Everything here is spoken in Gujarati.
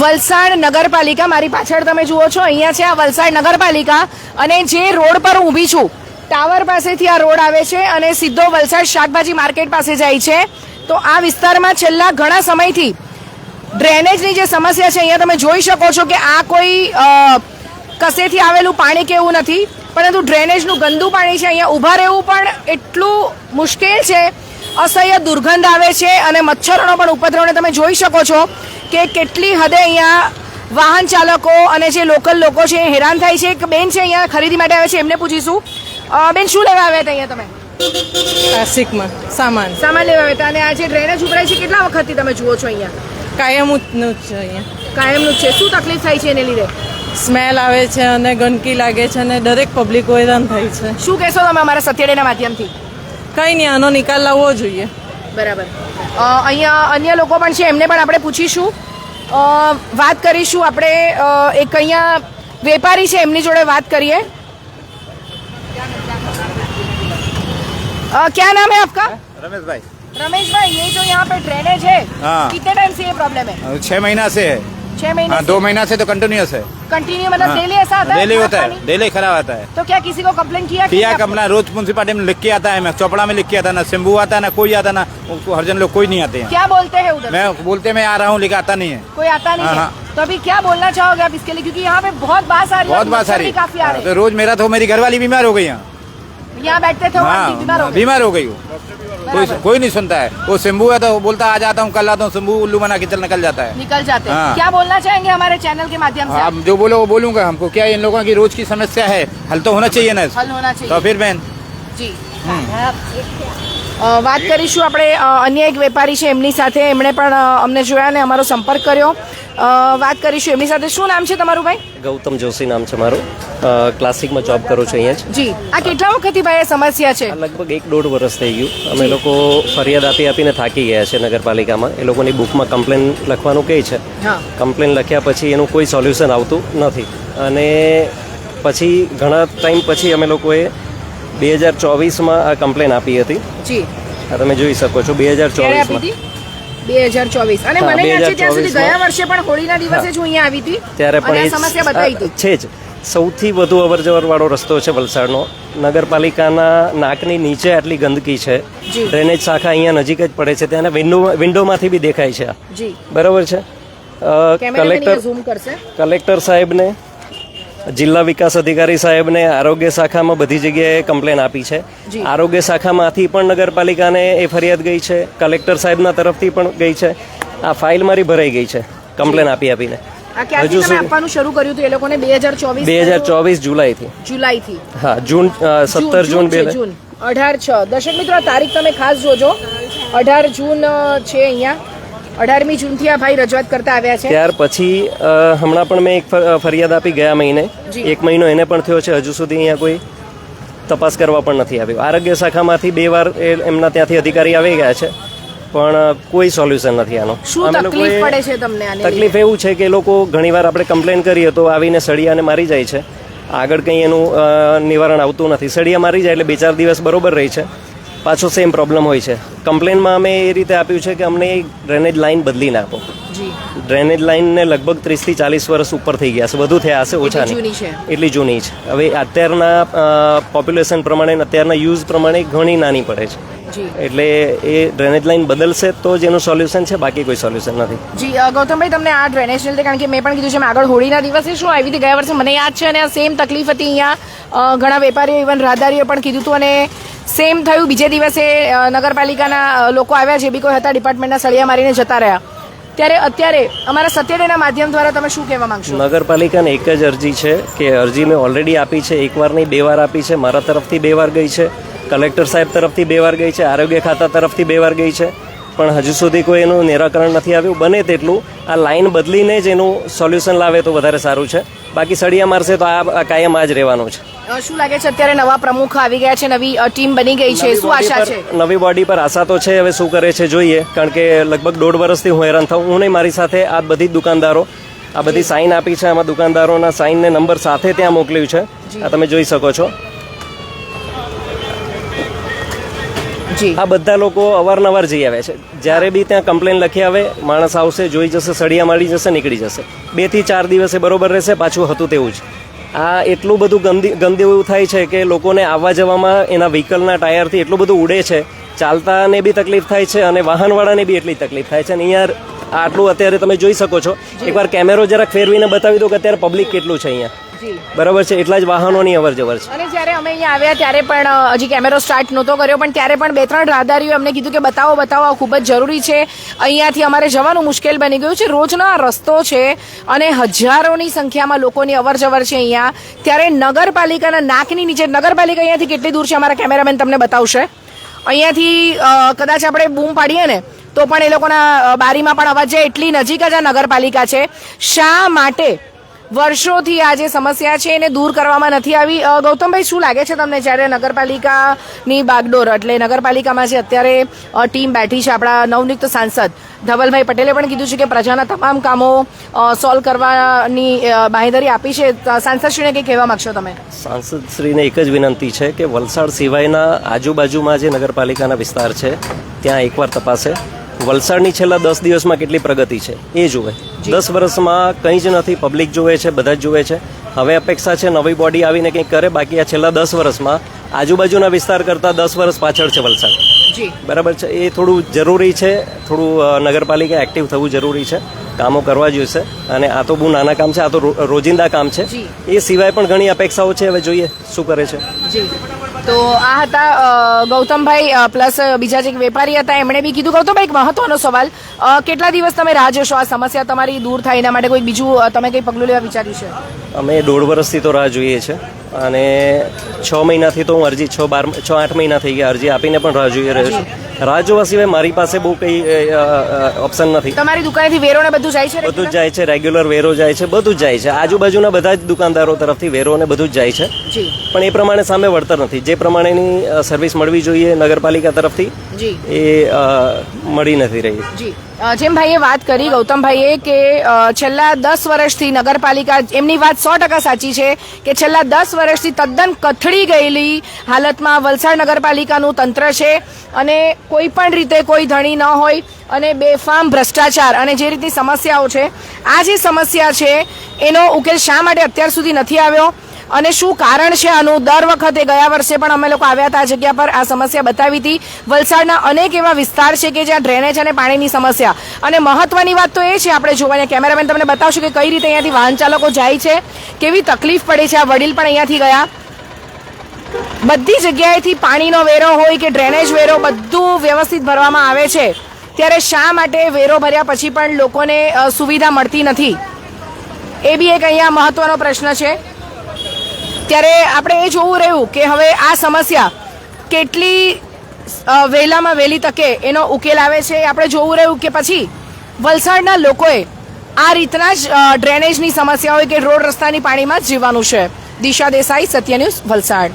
વલસાડ નગરપાલિકા, મારી પાછળ તમે જુઓ છો, અહીંયા છે આ વલસાડ નગરપાલિકા અને જે રોડ પર ઊભી છું, ટાવર પાસેથી આ રોડ આવે છે અને સીધો વલસાડ શાકભાજી માર્કેટ પાસે જાય છે. તો આ વિસ્તારમાં છેલ્લા ઘણા સમયથી ડ્રેનેજની જે સમસ્યા છે, અહીંયા તમે જોઈ શકો છો કે આ કોઈ કસેથી આવેલું પાણી કે એવું નથી, પરંતુ ડ્રેનેજનું ગંદુ પાણી છે, અહીંયા ઊભા રહેવું પણ એટલું મુશ્કેલ છે, અસહ્ય દુર્ગંધ આવે છે અને મચ્છરોનો પણ ઉપદ્રવને તમે જોઈ શકો છો. કે કેટલી હદે અહીંયા વાહન ચાલકો અને જે લોકલ લોકો છે એ હેરાન થાય છે? એક બેન છે અહીંયા ખરીદી માટે આવે છે એમને પૂછીશું. બેન શું લેવા આવ્યા હતા અહીંયા તમે? પ્લાસ્ટિકમાં સામાન. સામાન લેવા આવ્યા હતા. અને આ જે ડ્રેનેજ ઉભરાય છે કેટલા વખતથી તમે જુઓ છો અહીંયા? કાયમનું જ છે અહીંયા. કાયમનું જ છે. શું તકલીફ થાય છે એને લીધે? સ્મેલ આવે છે અને ગંદકી લાગે છે અને દરેક પબ્લિકો હેરાન થાય છે. શું કહેશો તમે અમારા સત્યડેના માધ્યમથી? કંઈ નહીં આનો નિકાલ લાવવો જોઈએ. બરાબર. અહીંયા અન્ય લોકો પણ છે એમને પણ આપણે પૂછીશું અ, વાત કરીશું આપણે અ, એક અહીંયા વેપારી છે એમની જોડે વાત કરીએ अ, क्या नाम है आपका रमेश भाई रमेश भाई ये जो यहाँ पे ड्रेनेज है हाँ। कितने टाइम से ये प्रॉब्लम है अ, छह महीना से है छह महीने हाँ, दो महीना से तो कंटिन्यूस है। कंटिन्यू मतलब डेली ऐसा आता है? डेली खराब होता है। डेली खराब आता है। तो क्या किसी को कंप्लेन किया किया अपना रोज म्यूनसिपालिटी में लिख के आता है मैं चौपड़ा में लिख के आता ना शंभू आता है ना कोई आता ना उसको हरजन लोग कोई नहीं आते हैं। क्या बोलते हैं उधर? मैं बोलते मैं आ रहा हूँ लेकिन आता नहीं है। कोई आता नहीं हाँ, है? हाँ। तो अभी क्या बोलना चाहोगे आप इसके लिए? क्योंकि यहाँ पे बहुत बात आ रही है बहुत बात काफ़ी आ रही है। रोज मेरा तो मेरी घरवाली बीमार हो गई यहाँ यहाँ बैठते थे बीमार हो हाँ गई। बीमार हो गई वो कोई कोई नहीं सुनता है। वो शंभू है तो वो बोलता आ जाता हूँ कल आता हूँ। शंभू उल्लू बना के चल निकल जाता है। निकल जाते हैं। हाँ। क्या बोलना चाहेंगे हमारे चैनल के माध्यम से? आप जो बोलो वो बोलूँगा हमको। क्या इन लोगों की रोज की समस्या है? हल तो होना चाहिए ना। हल होना चाहिए। तो फिर बहन। જી અ, વાત કરીશું આપણે અન્ય એક વેપારી છે એમની સાથે. એમણે પણ અમને જોયા અને અમારો સંપર્ક કર્યો. વાત કરીશું એમની સાથે. શું નામ છે તમારું ભાઈ? ગૌતમ જોશી નામ છે મારું. ક્લાસિકમાં જોબ કરું છું અહીંયા જી. આ કેટલા વખતથી ભાઈ સમસ્યા છે? લગભગ એક દોઢ વર્ષ થઈ ગયું. અમે લોકો ફરિયાદ આપી આપીને થાકી ગયા છે નગરપાલિકામાં. એ લોકોની બુકમાં કમ્પ્લેન લખવાનું કહે છે. કમ્પ્લેન લખ્યા પછી એનું કોઈ સોલ્યુશન આવતું નથી. અને પછી ઘણા ટાઈમ પછી અમે લોકોએ બે હજાર ચોવીસમાં આ કમ્પ્લેન આપી હતી. જી. આ તમે જોઈ શકો છો બે હજાર ચોવીસમાં. બે હજાર ચોવીસ. અને મને યાદ છે ત્યાં સુધી ગયા વર્ષે પણ હોળીના દિવસે જ હું અહીંયા આવી હતી ત્યારે પણ એ સમસ્યા બતાવી હતી. છે જ. સૌથી વધુ અવરજવર વાળો રસ્તો છે વલસાડનો. નગરપાલિકાના નાકની નીચે આટલી ગંદકી છે. ડ્રેનેજ શાખા અહીંયા નજીક જ પડે છે. ત્યાંના વિન્ડો વિન્ડોમાંથી બી દેખાય છે. બરાબર છે? કલેક્ટર કલેક્ટર સાહેબને જિલ્લા વિકાસ અધિકારી સાહેબને આરોગ્ય શાખામાં બધી જગ્યાએ કમ્પ્લેન આપી છે. આરોગ્ય શાખામાંથી પણ નગરપાલિકાને એ ફરિયાદ ગઈ છે. કલેક્ટર સાહેબના તરફથી પણ ગઈ છે. આ ફાઇલ મારી ભરાઈ ગઈ છે. કમ્પ્લેન આપી આપીને. હજુ આપવાનું શરૂ કર્યું હતું? એ લોકોને બે હજાર ચોવીસ બે હજાર ચોવીસ જુલાઈથી. જુલાઈથી. હા જૂન સત્તર જૂન બે જૂન. અઢાર છ. દર્શક મિત્રો તારીખ તમે ખાસ જોજો. અઢાર જૂન છે અહીંયા. અઢારમી જૂનથી આ ભાઈ રજૂઆત કરતા આવ્યા છે. ત્યાર પછી હમણાં પણ મેં એક ફરિયાદ આપી ગયા મહિને. એક મહિનો એને પણ થયો છે હજુ સુધી અહીંયા કોઈ તપાસ કરવા પણ નથી આવ્યો. આરોગ્ય શાખામાંથી બે વાર એમના ત્યાંથી અધિકારી આવી ગયા છે પણ કોઈ સોલ્યુશન નથી આને. તકલીફ એવું છે કે લોકો ઘણીવાર આપણે કમ્પ્લેન કરીએ તો આવીને સળિયાને મારી જાય છે. આગળ કંઈ એનું નિવારણ આવતું નથી. સળિયા મારી જાય એટલે બે ચાર દિવસ બરોબર રહી છે. પાછો સેમ પ્રોબ્લેમ હોય છે. કમ્પ્લેનમાં અમે એ રીતે આપ્યું છે કે અમને એક ડ્રેનેજ લાઇન બદલીને આપો. ડ્રેનેજ લાઇનને લગભગ ત્રીસથી ચાલીસ વર્ષ ઉપર થઈ ગયા છે. વધુ થયા હશે ઓછા એટલી જૂની છે. એટલી જૂની છે. હવે અત્યારના પોપ્યુલેશન પ્રમાણે અત્યારના યુઝ પ્રમાણે ઘણી નાની પડે છે. એટલે એ ડ્રેનેજ લાઇન બદલશે તો જ એનું સોલ્યુશન છે બાકી કોઈ સોલ્યુશન નથી. જી ગૌતમભાઈ તમને આ ડ્રેનેજ લીધે કારણ કે મેં પણ કીધું છે મેં આગળ હોળીના દિવસે શું આવી હતી ગયા વર્ષે મને યાદ છે અને આ સેમ તકલીફ હતી અહીંયા ઘણા વેપારીઓ ઇવન રાહદારીઓ પણ કીધું હતું અને સેમ થયું. બીજે દિવસે નગરપાલિકાના લોકો આવ્યા જે બી કોઈ હતા ડિપાર્ટમેન્ટના સળિયા મારીને જતા રહ્યા. ત્યારે અત્યારે અમારા સત્યડેના માધ્યમ દ્વારા તમે શું કહેવા માંગશો? નગરપાલિકાને એક જ અરજી છે કે અરજી મેં ઓલરેડી આપી છે એક વાર નહીં બે વાર આપી છે મારા તરફથી બે વાર ગઈ છે. કલેક્ટર સાહેબ તરફથી બે વાર ગઈ છે આરોગ્ય ખાતા તરફથી બે વાર ગઈ છે. પણ હજુ સુધી કોઈ એનું નિરાકરણ નથી આવ્યું. બને તેટલું આ લાઈન બદલીને જ એનું સોલ્યુશન લાવે તો વધારે સારું છે. બાકી સળિયા મારશે તો આ આ કાયમ આ જ રહેવાનું છે. શું લાગે છે અત્યારે નવા પ્રમુખ આવી ગયા છે નવી ટીમ બની ગઈ છે? શું આશા છે? નવી બોડી પર આશા તો છે હવે શું કરે છે જોઈએ. કારણ કે લગભગ દોઢ વર્ષથી હું હેરાન થઉં. હું નહીં મારી સાથે આ બધી દુકાનદારો આ બધી સાઇન આપી છે આમાં દુકાનદારોના સાઇનને નંબર સાથે ત્યાં મોકલ્યું છે. આ તમે જોઈ શકો છો. આ બધા લોકો અવારનવાર જઈ આવે છે. જ્યારે બી ત્યાં કમ્પ્લેન લખી આવે માણસ આવશે જોઈ જશે સળિયા મારી જશે નીકળી જશે. બેથી ચાર દિવસે બરોબર રહેશે પાછું હતું તેવું જ. આ એટલું બધું ગંદી ગંદી એવું થાય છે કે લોકોને આવવા જવામાં એના વ્હીકલના ટાયરથી એટલું બધું ઉડે છે. ચાલતાને બી તકલીફ થાય છે અને વાહનવાળાને બી એટલી તકલીફ થાય છે. અને અહીંયા આટલું અત્યારે તમે જોઈ શકો છો. એકવાર કેમેરો જરાક ફેરવીને બતાવી દો કે અત્યારે પબ્લિક કેટલું છે અહીંયા. બરાબર છે એટલા જ વાહનોની અવર જવર છે. અને જ્યારે અમે અહીંયા આવ્યા ત્યારે પણ હજી કેમેરો સ્ટાર્ટ નહોતો કર્યો પણ ત્યારે પણ બે ત્રણ રાહદારીઓ અમને કીધું કે બતાવો બતાવો આ ખૂબ જ જરૂરી છે. અહીંયાથી અમારે જવાનું મુશ્કેલ બની ગયું છે. રોજનો આ રસ્તો છે અને હજારોની સંખ્યામાં લોકોની અવર જવર છે અહીંયા. ત્યારે નગરપાલિકાના નાકની નીચે નગરપાલિકા અહીંયાથી કેટલી દૂર છે અમારા કેમેરામેન તમને બતાવશે? અહીંયાથી કદાચ આપણે બૂમ પાડીએ ને તો પણ એ લોકોના બારીમાં પણ અવાજ જાય એટલી નજીક જ આ નગરપાલિકા છે. શા માટે વર્ષોથી આ જે સમસ્યા છે એને દૂર કરવામાં નથી આવી. ગૌતમભાઈ, શું લાગે છે તમને જ્યારે નગરપાલિકાની બાગડોર એટલે નગરપાલિકામાં જે અત્યારે ટીમ બેઠી છે આપણા નવનિયુક્ત સાંસદ ધવલભાઈ પટેલે પણ કીધું છે કે પ્રજાના તમામ કામો સોલ્વ કરવાની બાહેધરી આપી છે. સાંસદશ્રીને કંઈ કહેવા માગશો તમે? સાંસદશ્રીને એક જ વિનંતી છે કે વલસાડ સિવાયના આજુબાજુમાં જે નગરપાલિકાના વિસ્તાર છે, ત્યાં એકવાર તપાસે. વલસાડની છેલ્લા દસ દિવસમાં કેટલી પ્રગતિ છે એ જુએ. દસ વર્ષમાં કંઈ જ નથી પબ્લિક જુએ છે બધા જ જુએ છે. હવે અપેક્ષા છે નવી બોડી આવીને કંઈક કરે બાકી આ છેલ્લા દસ વર્ષમાં આજુબાજુના વિસ્તાર કરતાં દસ વર્ષ પાછળ છે વલસાડ. બરાબર છે? એ થોડું જરૂરી છે થોડું નગરપાલિકા એક્ટિવ થવું જરૂરી છે કામો કરવા જોઈશે. અને આ તો બહુ નાના કામ છે આ તો રોજિંદા કામ છે. એ સિવાય પણ ઘણી અપેક્ષાઓ છે હવે જોઈએ શું કરે છે. જી. તો આ હતા ગૌતમભાઈ પ્લસ બીજા જે વેપારી હતા, એમણે બી કીધું ગૌતમભાઈ એક મહત્વનો સવાલ. કેટલા દિવસ તમે રાહ જોશો આ સમસ્યા તમારી દૂર થાય એના માટે કોઈ બીજું તમે કંઈ પગલું લેવા વિચાર્યું છે? અમે દોઢ વર્ષથી તો રાહ જોઈએ છે. અને છ મહિનાથી તો હું અરજી છ બાર છ આઠ મહિના થઈ ગયા અરજી આપીને પણ રાહ જોઈ રહ્યો છું. રાહ જોવા સિવાય મારી પાસે બહુ કંઈ ઓપ્શન નથી. તમારી દુકાનેથી વેરો ને બધું જાય છે બધું જ જાય છે રેગ્યુલર વેરો જાય છે બધું જ જાય છે. આજુબાજુના બધા જ દુકાનદારો તરફથી વેરો ને બધું જ જાય છે. પણ એ પ્રમાણે સામે વળતર નથી. જે પ્રમાણેની સર્વિસ મળવી જોઈએ નગરપાલિકા તરફથી એ મળી નથી રહી. જેમ ભાઈએ વાત કરી, ગૌતમભાઈએ, કે છેલ્લા દસ વર્ષથી નગરપાલિકા, એમની વાત સો ટકા સાચી છે, કે છેલ્લા દસ વર્ષથી તદ્દન કથળી ગયેલી હાલતમાં વલસાડ નગરપાલિકાનું તંત્ર છે અને કોઈ પણ રીતે કોઈ ધણી ન હોય અને બેફામ ભ્રષ્ટાચાર અને જે રીતની સમસ્યાઓ છે, આ જે સમસ્યા છે, એનો ઉકેલ શા માટે અત્યાર સુધી નથી આવ્યો? અને શું કારણ છે આનું? દર વખતે ગયા વર્ષે પણ અમે લોકો આવ્યા હતા આ જગ્યા પર. આ સમસ્યા બતાવી હતી. વલસાડના અનેક એવા વિસ્તાર છે કે જ્યાં ડ્રેનેજ અને પાણીની સમસ્યા. અને મહત્વની વાત તો એ છે, આપણે જોવાની કેમેરામેન તમને બતાવશું કે કઈ રીતે અહીંયાથી વાહન ચાલકો જાય છે, કેવી તકલીફ પડે છે. આ વડીલ પણ અહીંયાથી ગયા. બધી જગ્યાએથી પાણીનો વેરો હોય કે ડ્રેનેજ વેરો બધું વ્યવસ્થિત ભરવામાં આવે છે. ત્યારે શા માટે વેરો ભર્યા પછી પણ લોકોને સુવિધા મળતી નથી? એ બી એક અહીંયા મહત્વનો પ્રશ્ન છે. ત્યારે આપણે એ જોવું રહ્યું કે હવે આ સમસ્યા કેટલી વહેલામાં વહેલી તકે એનો ઉકેલ આવે છે. આપણે જોવું રહ્યું કે પછી વલસાડના લોકોએ આ રીતના જ ડ્રેનેજની સમસ્યા હોય કે રોડ રસ્તાની પાણીમાં જીવવાનું છે. દિશા દેસાઈ સત્ય ન્યૂઝ વલસાડ.